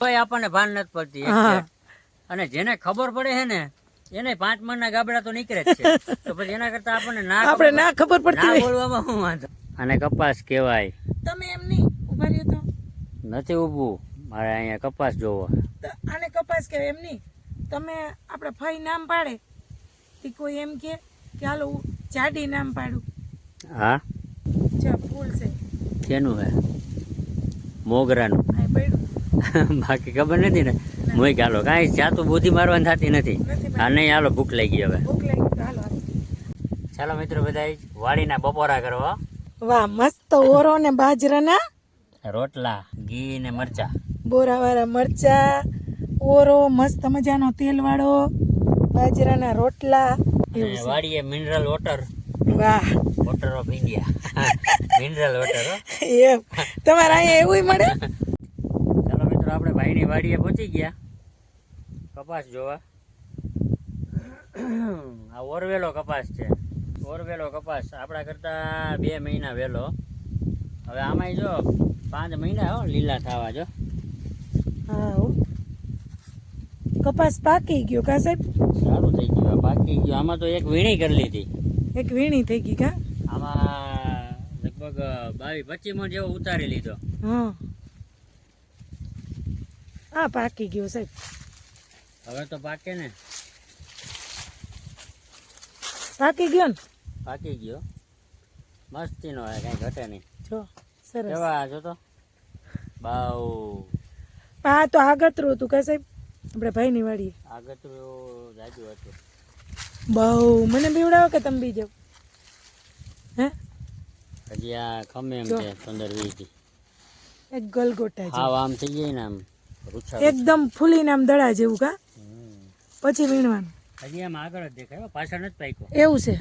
કોઈ આપણને ભાન નથી પડતી. અને જેને ખબર પડે છે ને એને પાંચ મણના ગાબડા તો નીકળે જ છે. તો પછી એના કરતા આપણને ના આપણે ના ખબર પડતી ના બોલવામાં હું વાંધો? અને કપાસ કહેવાય. તમે એમ નહીં ઊભા રહ્યો તો. નથી ઊભું. મારે અહીંયા કપાસ જોવો. તો આને કપાસ કહેવાય એમ નહીં. તમે આપણે ફઈ નામ પાડે. તે કોઈ એમ કે કે હાલો જાડી નામ પાડું. હા? ચા ફૂલ છે કેનું હે? મોગરાનું. બાકી ખબર નથી ને. મોય ગાલો કાંઈ જાતું બુદ્ધિ મારવાની થતી નથી. હા નહીં હાલો ભૂખ લાગી હવે. ચાલો મિત્રો બધા વાડીના બપોરા કરવા વાહ મસ્ત ઓરો ને બાજરાના રોટલા ઘી ને મરચા. બોરાવાળા મરચા ઓરો મસ્ત મજાનો તેલવાળો બાજરાના રોટલા વાડીએ mineral water wow. Water of India mineral water એમ. તમારે અહીંયા એવું મળે? મિત્રો આપણે ભાઈની વાડીએ પહોંચી ગયા. કપાસ જોવા. આ ઓરવેલો કપાસ છે. ઓરવેલો કપાસ આપણા કરતા બે મહિના વહેલો. હવે આમાંય જો પાંચ મહિના હો લીલા થવા જો. હા કપાસ પાકી ગયો કા સાહેબ? સારું થઈ ગયું પાકી ગયું. આમાં તો એક વીણી કરી લીધી. એક વીણી થઈ ગઈ કા? આમાં લગભગ બાવીસ પચીસ મણ જેવો ઉતારી લીધો. હા. હા પાકી ગયો સાહેબ હવે તો પાકે ને. પાકી ગયો ને? પાકી ગયો. મસ્તી નો કાંઈ ઘટે નહીં. જો સરસ. કેવા જો તો બાઉ. આ તો આગતરું હતું કે સાહેબ? આપણે ભાઈની વાડીએ. આગતરું જાજુ હતું. બહુ મને બીવડાવો કે તમે બી જાવ હે? હજી આ ખમે એમ છે પંદર વીસ એક ગલગોટા છે. હાવ આમ થઈ જાય ને આમ. એકદમ ફૂલીને આમ દડા જેવું કા? હમ. પછી વીણવાનું. હજી આમ આગળ જ દેખાય હો, પાછળ નથી પાક્યો. એવું છે.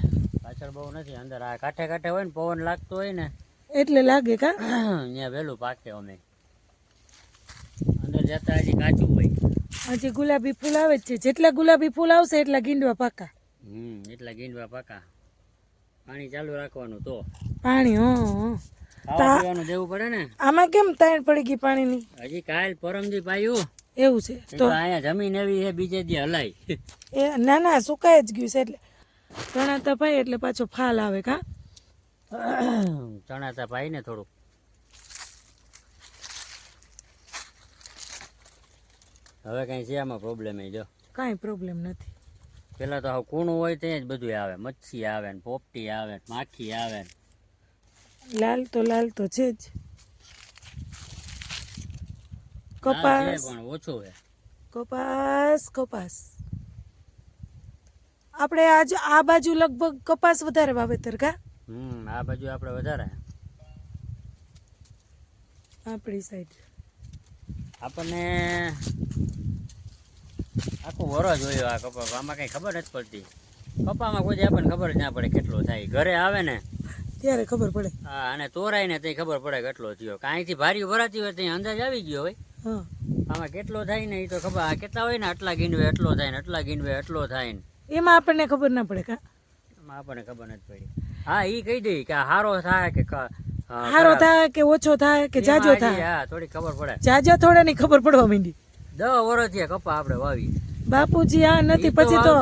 પાછળ બહુ નથી અંદર આ કાંઠે કાંઠે હોય ને પવન લાગતો હોય ને એટલે લાગે કા? અહીંયા વહેલું પાકે અમે. અંદર જતા હજી કાચું હોય. હજી ગુલાબી ફૂલ આવે જ છે. જેટલા ગુલાબી ફૂલ આવશે એટલા ગીંડવા પાકા. હમ એટલા ગીંડવા પાકા. પાણી ચાલુ રાખવાનું તો. પાણી હં. આમાં કેમ તાણ પડી ગઈ પાણીની? હજી કાલ પરમદી પાયું એવું છે. તો અહીંયા જમીન એવી છે બીજે દી હલાય. એ ના ના સુકાય જ ગયું છે એટલે. ચણાતા ભાઈ એટલે પાછો ફાલ આવે કા? ચણા તા ને થોડુંક. હવે કઈ છે આમાં પ્રોબ્લેમ જો. કાંઈ પ્રોબ્લેમ નથી. પેલા તો કૂણું હોય ત્યાં જ બધું આવે. મચ્છી આવે ને પોપટી આવે ને માખી આવે ને. લાલ તો લાલ તો છે જ. કપાસ. પણ ઓછું છે. કપાસ કપાસ. આપણે આજ આ બાજુ લગભગ કપાસ વધારે વાવેતર કા? હમ આ બાજુ આપણે વધારે. આપણી સાઈડ આપણને આખું વરો જોયો આ કપાસ. આમાં કઈ ખબર નથી પડતી. કપામાં કોઈ આપણને ખબર જ ના પડે કેટલો થાય. ઘરે આવે ને ત્યારે ખબર પડે. હા અને તોરાય ને તે ખબર પડે કેટલો થયો. કાંઈથી ભારી ભરાતી હોય ત્યાં અંદાજ આવી ગયો હોય. આમાં કેટલો થાય ને એ તો ખબર. આ કેટલા હોય ને આટલા ગીંડવે એટલો થાય ને આટલા ગીંડવે એટલો થાય ને. એમાં આપણને ખબર ના પડે કા. એમાં આપણને ખબર નથી પડી. હા એ કહી દઈ કે હારો થાય કે હારો થાય કે ઓછો થાય કે જાજો થાય? હા થોડી ખબર પડે. જાજો થોડા ની ખબર પડવા માંડી. દસ વર્ષ થયા કપા આપણે વાવી બાપુજી આ નથી પછી તો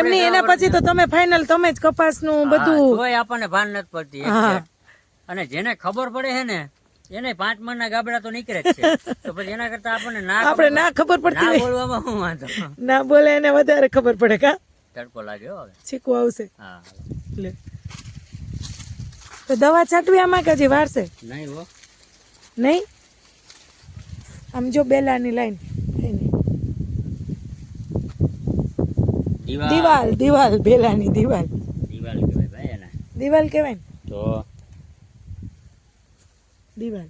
એમની એના પછી તો તમે ફાઇનલ તમે જ કપાસનું નું બધું. તોય આપણને ભાન નથી પડતી. અને જેને ખબર પડે છે ને એને પાંચ મણના ગાબડા તો નીકળે છે. તો પછી એના કરતા આપણને ના આપણે ના ખબર પડતી ના બોલવામાં હું વાંધો? ના બોલે એને વધારે ખબર પડે કા? તડકો લાગ્યો હવે. છીકું આવશે. હા. તો દવા છાંટવી આમાં કે હજી વારશે નહીં હો. નહીં? આમ જો બેલાની લાઈન દીવાલ. દિવાલ ભેલાની દિવાલ. દીવાલ કહેવાય ભાઈ એને. દિવાલ કહેવાય ને? તો દિવાલ.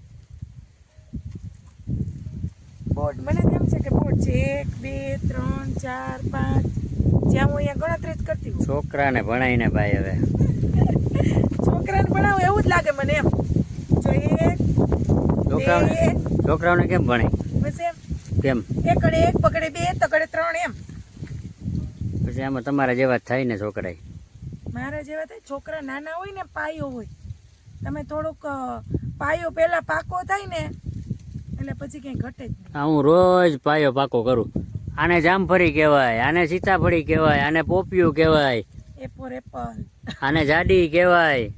બોર્ડ. મને તેમ છે કે બોર્ડ છે. એક બે ત્રણ ચાર પાંચ. જ્યાં હું અહીંયા ગણતરી જ કરતી છોકરાને ભણાવીને ભાઈ હવે. છોકરાને ભણાવું એવું જ લાગે મને એમ. જો એક છોકરાઓને છોકરાઓને કેમ ભણે બસ એમ. કેમ? એકડે એક પકડે બે તકડે ત્રણ એમ. પછી આમાં તમારા જેવા જ થાય ને છોકરા મારા જેવા થાય? છોકરા નાના હોય ને પાયો હોય. તમે થોડુંક પાયો પહેલાં પાકો થાય ને એટલે પછી કંઈ ઘટે જ નહીં. હું રોજ પાયો પાકો કરું. આને જામફળી કહેવાય આને સીતાફળી કહેવાય આને પોપિયું કહેવાય. એપોર એપલ. આને જાડી કહેવાય.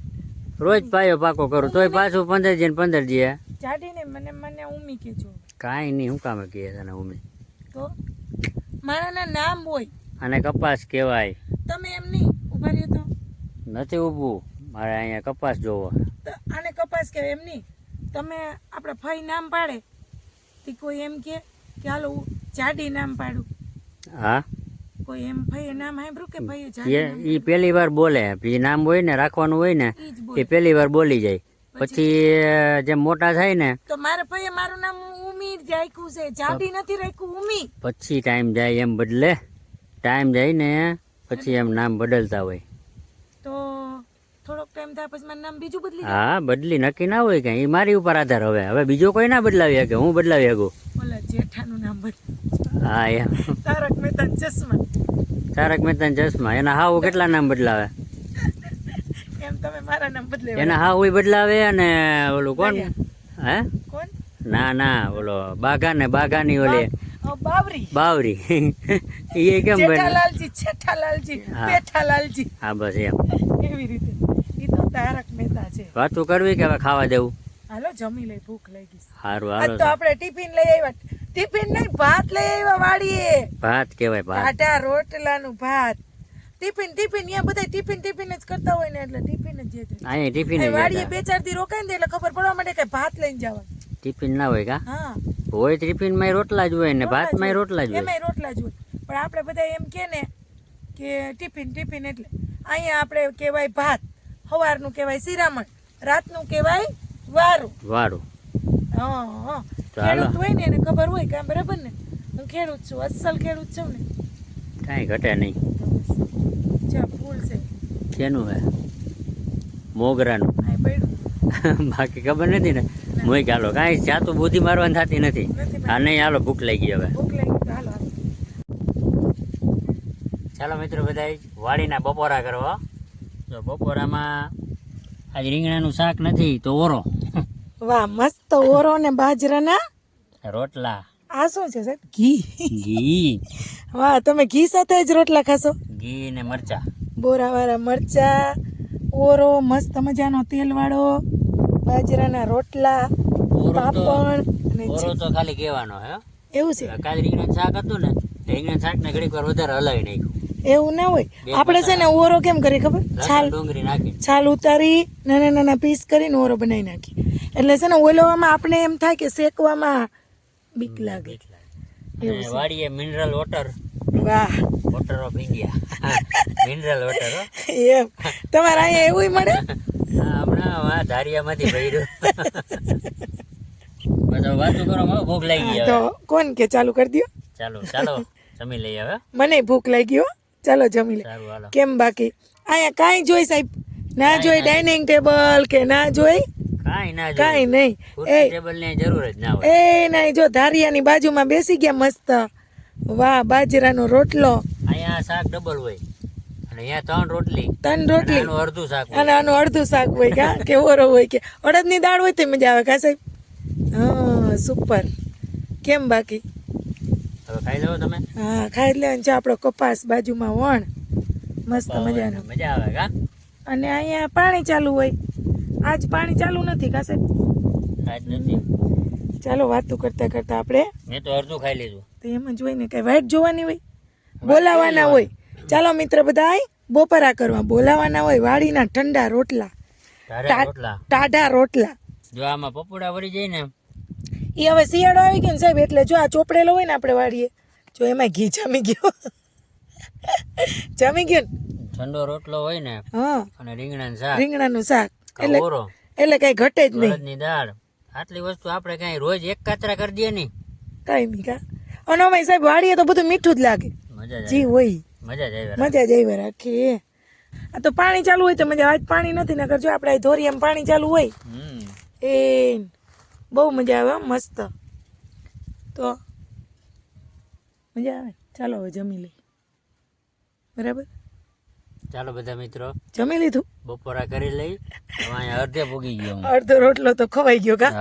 રોજ પાયો પાકો કરું તોય પાછું પંદર જઈને પંદર જઈએ જાડી ને મને મને ઉમી કેજો કાંઈ નહીં હું કામે કહે તને ઉમી. તો? મારાના નામ હોય. આને કપાસ કહેવાય. તમે એમ નહીં? ઊભા રહ્યો તો. નથી ઊભું. મારે અહીંયા કપાસ જોવો. આને કપાસ કહેવાય એમ નહીં? તમે આપણે ફઈ નામ પાડે. તે કોઈ એમ કે કે હાલો જાડી નામ પાડું. હા? કોઈ એમ ફઈ નામ સાંભળ્યું કે ફઈ જાડી એ પહેલી વાર બોલે. એ નામ હોય ને રાખવાનું હોય ને એ પહેલી વાર બોલી જાય. પછી? જેમ મોટા થાય ને તો મારે ભાઈ મારું નામ ઉમી જ રાખ્યું છે. જાડી નથી રાખ્યું ઉમી. પછી ટાઈમ જાય એમ બદલે. ટાઈમ જાય ને પછી એમ નામ બદલતા હોય. તો થોડોક ટાઈમ થાય પછી મારું નામ બીજું બદલી હા બદલી નક્કી ના હોય કે એ મારી ઉપર આધાર હવે. હવે બીજો કોઈ ના બદલાવી શકે હું બદલાવી શકું? ઓલા જેઠાનું નામ બદલ. હા એમ. તારક મહેતા ચશ્મા. તારક મહેતા ચશ્મા. એના હાવ કેટલા નામ બદલાવે? એમ તમે મારા નામ બદલે એના હાવ હોય બદલાવે અને ઓલું કોણ? હે? કોણ? ના ના ઓલો બાઘા ને બાઘાની ઓલી અ, બાવરી. બાવરી. એ કેમ બને જેઠાલાલજી જેઠાલાલજી પેઠાલાલજી. હા બસ એમ. એવી રીતે. એ તો તારક મહેતા છે. વાતો કરવી કે હવે ખાવા દેવું હાલો જમી લઈ ભૂખ લાગી. સારું હાલો તો આપણે ટિફિન લઈ આવ્યા. ટિફિન નહીં ભાત લઈ આવ્યા વાડીએ. ભાત કહેવાય ભાત. આટા રોટલાનું ભાત. ટિફિન ટિફિન અહીંયા બધા ટિફિન ટિફિન જ કરતા હોય ને એટલે ટિફિન જ જે વાડીએ બે ચાર દી રોકાય ને એટલે ખબર પડવા માટે કે ભાત લઈને જવા ટિફિન ના હોય કા? હા. હોય ટિફિનમાં રોટલા જ હોય ને ભાતમાં રોટલા જ હોય. એમાં રોટલા જ હોય. પણ આપણે બધા એમ કે ને કે ટિફિન ટિફિન એટલે. અહીંયા આપણે કહેવાય ભાત. સવારનું કહેવાય શિરામણ. રાતનું કહેવાય વારું. વારું. હા હા. ખેડૂત હોય ને એને ખબર હોય કે બરાબર ને? હું ખેડૂત છું અસલ ખેડૂત છું ને. કાંઈ ઘટે નહીં. ચા. ફૂલ છે. કેનું હે? મોગરાનું. હા પડ્યું. બાકી ખબર નથી ને. મોય ચાલો કાંઈ જાતું બુદ્ધિ મારવાની થતી નથી. હા નહીં હાલો ભૂખ લાગી હવે. ભૂખ લાગી હાલો. ચાલો મિત્રો બધા વાડીના બપોરા કરવા તો બપોરામાં આજ રીંગણાનું શાક નથી તો ઓરો. વાહ મસ્ત ઓરો ને બાજરાના? રોટલા. આ શું છે સાહેબ? ઘી. ઘી. વાહ તમે ઘી સાથે જ રોટલા ખાશો? ઘી ને મરચા. બોરાવાળા મરચા ઓરો મસ્ત મજાનો તેલવાળો બાજરાના રોટલા પાપડ અને ઓરો તો ખાલી કહેવાનો હે. એવું છે? કાલે રીંગણાનું શાક હતું ને તો શાક ને ઘડીક વાર વધારે હલાવી નાખ્યું. એવું ના હોય? આપણે છે ને ઓરો કેમ કરીએ ખબર? છાલ ડુંગળી નાખી. છાલ ઉતારી નાના નાના પીસ કરીને ઓરો બનાવી નાખી. એટલે છે ને ઓલવામાં આપણે એમ થાય કે શેકવામાં બીક લાગે. વાડીએ mineral water wow water of India mineral water એમ. તમારે અહીંયા એવું મળે? હમણાં આ ધારિયામાંથી ભર્યું. વાતું કરો હવે ભૂખ લાગી ગઈ તો કોણ કે ચાલુ કરી દો ચાલો ચાલો જમી લઈએ હવે. મને ભૂખ લાગી હો. ચાલો જમી લે. કેમ બાકી? અહીંયા કાંઈ જોઈ સાહેબ? ના જોઈ ડાઇનિંગ ટેબલ કે ના જોઈ? કાંઈ ના કાંઈ નહીં. એ ટેબલની જરૂર જ ના હોય. એ નહીં જો ધારિયાની બાજુમાં બેસી ગયા મસ્ત. વાહ બાજરાનો રોટલો. અહીંયા શાક ડબલ હોય. અને અહીંયા ત્રણ રોટલી. ત્રણ રોટલી? આનું અડધું શાક અને આનું અડધું શાક હોય કા કે ઓરો હોય કે. અડદની દાળ હોય તે મજા આવે કા સાહેબ? હા સુપર કેમ બાકી? હવે ખાઈ લો તમે? હા ખાઈ લેવાનું. છે આપણો કપાસ બાજુમાં વણ. મસ્ત મજાનો. મજા આવે કા અને અહીંયા પાણી ચાલુ હોય. આજ પાણી ચાલુ નથી કા સાહેબ? આજ નથી. ચાલો વાતું કરતા કરતા આપણે મેં તો અડધું ખાઈ લીધું. તો એમ જ હોય ને કઈ વાઈટ જોવાની હોય? બોલાવાના હોય. ચાલો મિત્ર બધા બપોરા કરવા. બોલાવાના હોય વાડીના ઠંડા રોટલા. ટાઢા રોટલા. જો આમાં પપોડા વળી જાય ને એ હવે શિયાળો આવી ગયો ને સાહેબ એટલે જો આ ચોપડેલો હોય ને આપણે વાડીએ જો એમાં ઘી જમી ગયો. જમી ગયો ઠંડો રોટલો હોય ને હા. અને રીંગણાનું શાક. રીંગણાનું શાક. એટલે એટલે કઈ ઘટે જ નહીં. દાળ. આટલી વસ્તુ આપણે કઈ રોજ એક કાતરા કરી દઈએ નહીં. કઈ નહીં કા. અને અમે સાહેબ વાળીએ તો બધું મીઠું જ લાગે. જી હોય. મજા જ આવે રાખી. આ તો પાણી ચાલુ હોય તો મજા આજ પાણી નથી નકર જો આપણે ધોરી એમ પાણી ચાલુ હોય એ બહુ મજા આવે મસ્ત. તો મજા આવે. ચાલો હવે જમી લઈ બરાબર? ચાલો બધા મિત્રો. જમી લીધું? બપોરા કરી લઈ. અડધે પૂગી ગયો અડધો રોટલો તો ખવાઈ ગયો કા?